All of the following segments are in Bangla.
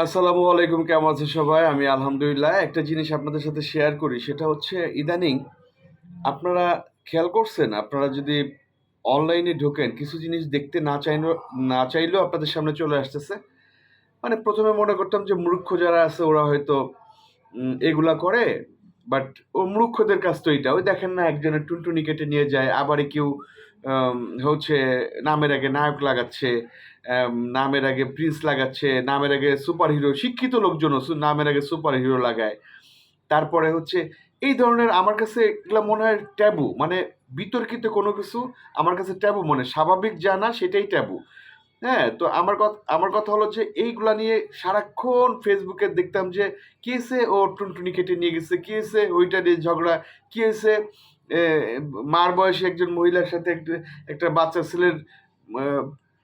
আসসালামু আলাইকুম, কেমন আছে সবাই? আমি আলহামদুলিল্লাহ একটা জিনিস আপনাদের সাথে শেয়ার করি, সেটা হচ্ছে ইদানিং আপনারা খেয়াল করছেন, আপনারা যদি অনলাইনে ঢোকেন, কিছু জিনিস দেখতে না চাইলেও না চাইলেও আপনাদের সামনে চলে আসতেছে। মানে প্রথমে মনে করতাম যে মূর্খ যারা আছে, ওরা হয়তো এগুলা করে বাট ও মূর্খদের কাজ তো এটা ওই দেখেন না একজনের টুনটুনি কেটে নিয়ে যায় আবার কেউ হচ্ছে নামের আগে নায়ক লাগাচ্ছে নামের আগে প্রিন্স লাগাচ্ছে নামের আগে সুপার হিরো শিক্ষিত লোকজনও নামের আগে সুপার হিরো লাগায়। তারপরে হচ্ছে এই ধরনের আমার কাছে এগুলো মনে হয় ট্যাবু মানে বিতর্কিত কোনো কিছু আমার কাছে ট্যাবু মনে। স্বাভাবিক জানা সেটাই ট্যাবু হ্যাঁ তো আমার কথা আমার কথা হলো যে এইগুলা নিয়ে সারাক্ষণ ফেসবুকে দেখতাম যে কি হয়েছে ও টুনটুনি কেটে নিয়ে গেছে কি হয়েছে ওইটা নিয়ে ঝগড়া কি হয়েছে এ, মার বয়সে একজন মহিলার সাথে একটা বাচ্চা ছেলের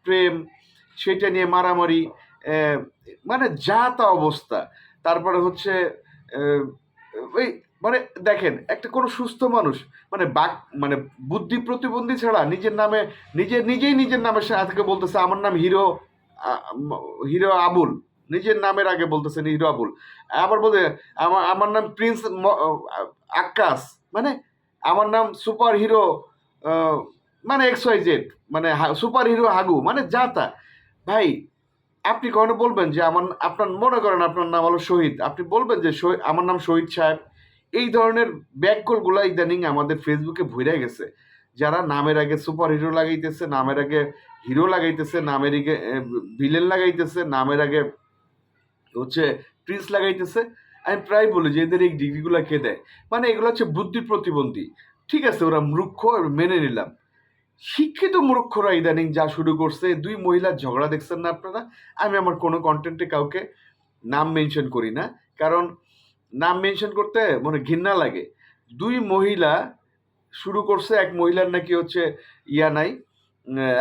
প্রেম সেটা নিয়ে মারামারি মানে যা তা অবস্থা। তারপরে হচ্ছে ওই মানে দেখেন, একটা কোনো সুস্থ মানুষ মানে বাক মানে বুদ্ধি প্রতিবন্ধী ছাড়া নিজের নামে, নিজে, নিজেই নিজের সাথে থেকে বলতেছে, আমার নাম হিরো হিরো আবুল। নিজের নামের আগে বলতেছেন, হিরো আবুল। আবার বলতে আমার আমার নাম প্রিন্স আকাশ। মানে আমার নাম সুপার হিরো মানে এক্স জেড। মানে সুপার হিরো হাগু মানে যা তা। ভাই, আপনি কখনো বলবেন যে আমার, আপনার, মনে করেন আপনার নাম হলো শহীদ। আপনি বলবেন যে আমার নাম শহীদ সাহেব। এই ধরনের ব্যাককলগুলো ইদানিং আমাদের ফেসবুকে ভরে গেছে। যারা নামের আগে সুপার হিরো লাগাইতেছে, নামের আগে হিরো লাগাইতেছে, নামের আগে ভিলেন লাগাইতেছে, নামের আগে হচ্ছে প্রিন্স লাগাইতেছে। আমি প্রায় বলি যে এদের এই ডিগ্রিগুলো কে দেয়? মানে এগুলো হচ্ছে বুদ্ধি প্রতিবন্ধী। ঠিক আছে, ওরা মূর্খ মেনে নিলাম। শিক্ষিত মূর্খরা ইদানিং যা শুরু করছে, দুই মহিলার ঝগড়া দেখছেন না আপনারা? আমি আমার কোনো কন্টেন্টে কাউকে নাম মেনশন করি না, কারণ নাম মেনশন করতে মনে ঘৃণা লাগে। দুই মহিলা শুরু করছে, এক মহিলার নাকি হচ্ছে ইয়া নাই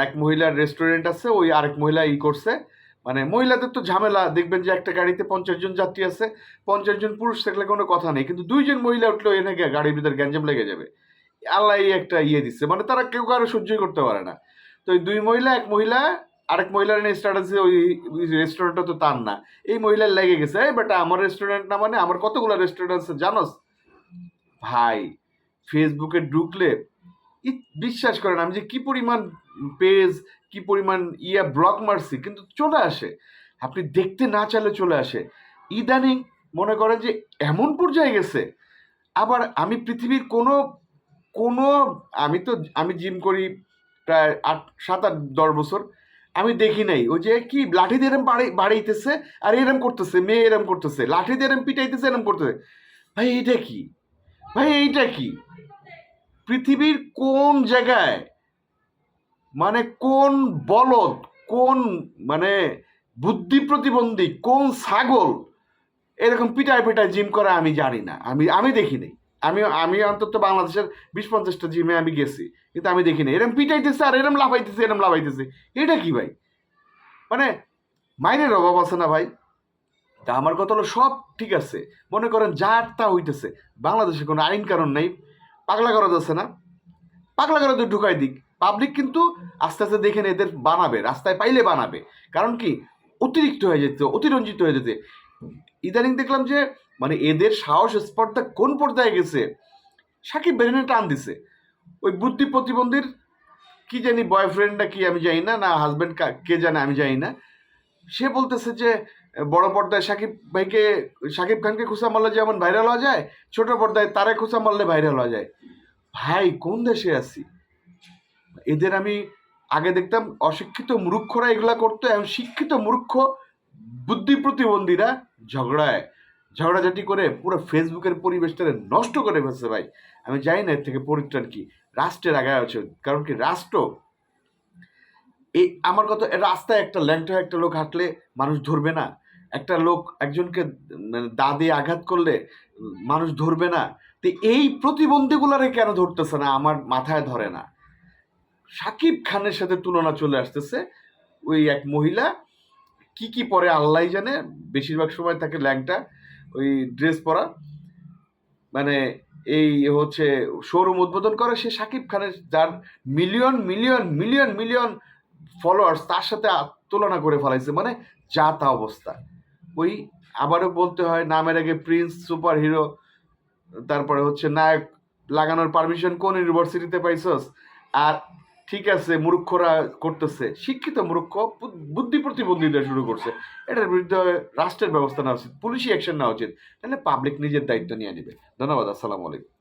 এক মহিলার রেস্টুরেন্ট আছে, ওই আরেক মহিলা ই করছে। মানে মহিলাদের তো ঝামেলা, দেখবেন যে একটা গাড়িতে পঞ্চাশ জন যাত্রী আছে, পঞ্চাশ জন পুরুষ থাকলে কোনো কথা নেই, কিন্তু দুইজন মহিলা উঠল এনে গিয়ে গাড়ির ভিতরে গ্যাঞ্জাম লেগে যাবে। আল্লাহ একটা ইয়ে দিচ্ছে। মানে তারা কেউ কারও সহ্যই করতে পারে না। তো ওই দুই মহিলা, এক মহিলা, আরেক মহিলার নিয়ে স্ট্যাটাসে ওই রেস্টুরেন্টটা তো তার না। এই মহিলার লেগে গেছে, এই বেটা আমার রেস্টুরেন্ট না মানে আমার কতগুলো রেস্টুরেন্ট আছে জানোস? ভাই ফেসবুকে ঢুকলে বিশ্বাস করেন আমি যে কি পরিমাণ পেজ কি পরিমাণ ইয়া ব্লক মারছি, কিন্তু চলে আসে। আপনি দেখতে না চাইলে চলে আসে। ইদানিং মনে করেন যে এমন পর্যায়ে গেছে। আবার আমি পৃথিবীর কোনো কোনো, আমি তো, আমি জিম করি প্রায় আট, সাত আট, দশ বছর। আমি দেখি নাই। ওই যে কি, লাঠি দিয়ে এরম বাড়াই, বাড়াইতেছে আর এরম করতেছে, মেয়ে এরম করতেছে। লাঠি দিয়ে এরম পিটাইতেছে, এরম করতেছে। ভাই, এইটা কি? ভাই, এইটা কি? পৃথিবীর কোন জায়গায় মানে কোন বলদ, কোন মানে বুদ্ধি প্রতিবন্ধী, কোন ছাগল এরকম পিটায় পিটায় জিম করা আমি জানি না। আমি আমি দেখি দেখিনি আমি আমি অন্তত বাংলাদেশের বিশ পঞ্চাশটা জিমে আমি গেছি, কিন্তু আমি দেখিনি। এরম পিটাইতেছে আর এরম লাফাইতেছে এরম লাফাইতেছে। এটা কি ভাই? মানে মাইনের অভাব আছে না ভাই? তা আমার কথা হলো সব ঠিক আছে। মনে করেন যার তা হইতেছে। বাংলাদেশে কোনো আইন কারণ নেই। পাগলা করা যাচ্ছে না। পাগলা করা তো ঢুকাই দিক। পাবলিক কিন্তু আস্তে আস্তে দেখেন এদের বানাবে, রাস্তায় পাইলে বানাবে। কারণ কি? অতিরিক্ত হয়ে যেতে, অতিরঞ্জিত হয়ে যেতে। ইদানিং দেখলাম যে মানে এদের সাহস, স্পর্ধা কোন পর্যায়ে গেছে? সাকিব বেরেনে টান দিছে। ওই বুদ্ধি প্রতিবন্ধীর কি জানি বয়ফ্রেন্ডটা কি আমি জানি না না হাজব্যান্ড কে জানে আমি জানি না। সে বলতেছে যে, বড় পর্দায় সাকিব ভাইকে, সাকিব খানকে খুশা মারলে যেমন ভাইরাল হওয়া যায়, ছোট পর্দায় তারে খুশা মারলে ভাইরাল হওয়া যায়। ভাই, কোন দেশে আছি? এদের আমি আগে দেখতাম অশিক্ষিত মূর্খরা এগুলা করতো, এখন শিক্ষিত মূর্খ, বুদ্ধি প্রতিবন্ধীরা ঝগড়ায়। ঝগড়াঝাটি করে পুরো ফেসবুকের পরিবেশটা নষ্ট করে ফেলছে ভাই। আমি জানি না এর থেকে পরিত্রাণ কি। রাষ্ট্রের আগায় আছে, কারণ কি রাষ্ট্র এই আমার কথা রাস্তায় একটা ল্যাংটা একটা লোক হাঁটলে মানুষ ধরবে না। একটা লোক একজনকে মানে দা দিয়ে আঘাত করলে মানুষ ধরবে না। তো এই প্রতিবন্ধীগুলারে কেন ধরতেছে না? আমার মাথায় ধরে না। সাকিব খানের সাথে তুলনা চলে আসতেছে। ওই এক মহিলা কি কি পরে আল্লাহ জানে, বেশিরভাগ সময় তাকে ল্যাংটা ওই ড্রেস পরা। মানে এই হচ্ছে শোরুম উদ্বোধন করে সে সাকিব খানের, যার million million million million followers তার সাথে তুলনা করে ফেলাইছে। মানে যা তা অবস্থা। ওই আবারও বলতে হয়, নামের আগে প্রিন্স সুপার হিরো তারপরে হচ্ছে নায়ক, লাগানোর পারমিশন কোন ইউনিভার্সিটিতে পাইছস? আর ঠিক আছে, মূর্খরা করতেছে। শিক্ষিত মূর্খ বুদ্ধি প্রতিবন্ধীদের শুরু করছে। এটার বিরুদ্ধে রাষ্ট্রের ব্যবস্থা নেওয়া উচিত, পুলিশি অ্যাকশন নেওয়া উচিত। তাহলে পাবলিক নিজের দায়িত্ব নিয়ে নেবে। ধন্যবাদ, আসসালামু আলাইকুম।